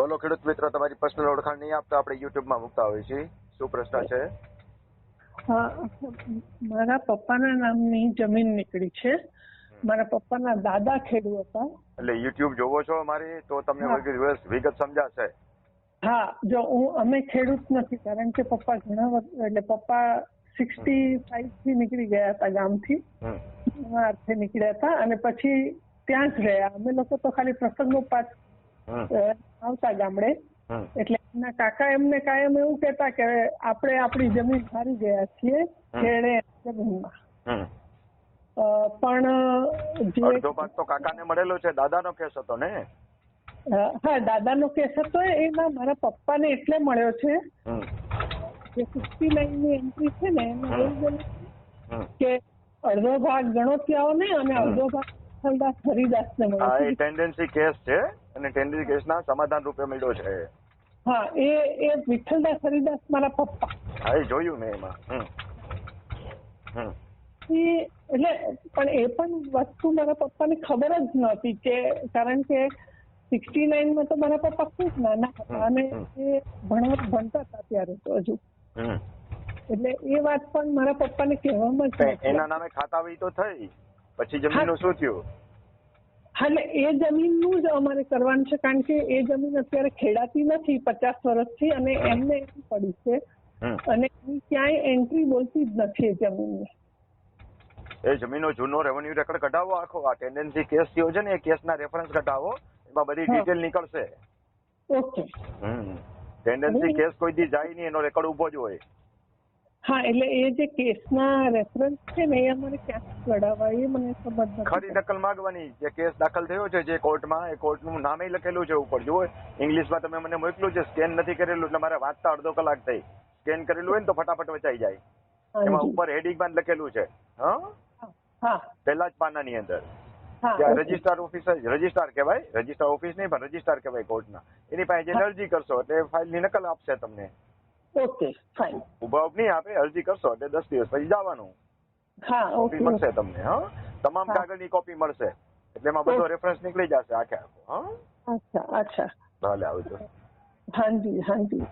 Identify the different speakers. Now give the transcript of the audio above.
Speaker 1: બોલો ખેડૂત મિત્રો તમારી પર્સનલ ઓળખાણ નહીં આપતા આપણે યુટ્યુબમાં મૂકતા હોઈએ છીએ. શું પ્રશ્ન છે?
Speaker 2: મારા પપ્પાના નામની જમીન નીકળી છે. મારા પપ્પાના દાદા ખેડૂત હતા.
Speaker 1: એટલે યુટ્યુબ જોવો છો અમારી તો તમને વિગત સમજાશે.
Speaker 2: હા જો હું અમે ખેડૂત નથી કારણ કે પપ્પા ઘણા વર્ષ એટલે પપ્પા સિક્સટી ફાઈવથી નીકળી ગયા હતા ગામથી. અર્થે નીકળ્યા હતા અને પછી ત્યાં જ રહ્યા. અમે લોકો તો ખાલી પ્રસંગો પાસ
Speaker 1: હમ.
Speaker 2: આવતા ગામડે. એટલે એમના કાકા એમને કાયમ એવું કેતા કે આપણે આપણી જમીન હારી ગયા છીએ એને જમીનમાં. પણ જે
Speaker 1: અડધો ભાગ તો કાકાને મળેલો છે દાદાનો કેસ હતો ને?
Speaker 2: હા દાદાનો કેસ હતો એમાં મારા પપ્પાને એટલે મળ્યો છે. કે સિક્સટી નાઇનની એન્ટ્રી છે ને એમાં એવું બોલે કે અડધો ભાગ ગણોતિયાઓને અને અડધો ભાગ
Speaker 1: આ એ ટેન્ડન્સી કેસ છે અને ટેન્ડન્સી કેસના સમાધાન રૂપે મળ્યો છે.
Speaker 2: હા એ એ વિઠ્ઠલદાસ હરિદાસ મારા પપ્પા.
Speaker 1: હા એ જોયું મેં એમાં. હમ.
Speaker 2: એટલે પણ એ પણ વસ્તુ મારા પપ્પાને ખબર જ નહોતી કે કારણ કે સિક્સટી નાઇનમાં તો મારા પપ્પા ખૂબ નાના હતા અને એ ભણવા ભણતા હતા ત્યારે તો હજુ. એટલે એ વાત પણ મારા પપ્પાને કહેવામાં જ
Speaker 1: એના નામે ખાતાવી તો થઈ. પછી જમીનનું શું થયું?
Speaker 2: હા એટલે એ જમીનનું જ અમારે કરવાનું છે કારણ કે એ જમીન અત્યારે ખેડાતી નથી પચાસ વર્ષથી અને એમને એમ પડી છે. અને ક્યાંય એન્ટ્રી બોલતી જ નથી એ જમીનની.
Speaker 1: એ જમીનો જૂનો રેવન્યુ રેકોર્ડ કઢાવો આખો. આ ટેન્ડન્સી કેસ થયો છે ને એ કેસના રેફરન્સ કઢાવો. એમાં બધી ડિટેલ નીકળશે.
Speaker 2: ઓકે
Speaker 1: ટેન્ડન્સી કેસ કોઈ દી જાય નહીં એનો રેકોર્ડ ઊભો જ હોય.
Speaker 2: હા એટલે એ જે કેસના રેફરન્સ છે ને એ અમારે ક્યાંથી કઢાવવા એ મને સમજ
Speaker 1: ખરી નકલ માંગવાની. જે કેસ દાખલ થયો છે જે કોર્ટમાં એ કોર્ટનું નામે લખેલું છે ઉપર. જુઓ ઇંગ્લિશમાં તમે મને મોકલ્યું છે સ્કેન નથી કરેલું એટલે મારે વાંચતા અડધો કલાક થઈ. સ્કેન કરેલું હોય ને તો ફટાફટ વચાઈ જાય. એમાં ઉપર હેડિંગમાં લખેલું છે. હા? પહેલા જ પાનાની અંદર. રજિસ્ટ્રાર ઓફિસર રજિસ્ટ્રાર કહેવાય રજિસ્ટ્રાર ઓફિસ નહીં પણ રજિસ્ટ્રાર કહેવાય કોર્ટના. એની પાસે જે અરજી કરશો એટલે ફાઇલની નકલ આપશે તમને.
Speaker 2: Okay fine.
Speaker 1: ઊભા ઉભ નહીં આપે અરજી કરશો એટલે દસ દિવસ પછી જવાનું.
Speaker 2: હા
Speaker 1: કોપી
Speaker 2: ઓકે
Speaker 1: મળશે તમને હા? તમામ કાગળની કોપી મળશે. એટલે એમાં બધો રેફરન્સ નીકળી જશે આખે આખો હા?
Speaker 2: અચ્છા અચ્છા.
Speaker 1: ભલે આવજો.
Speaker 2: હાજી હાજી.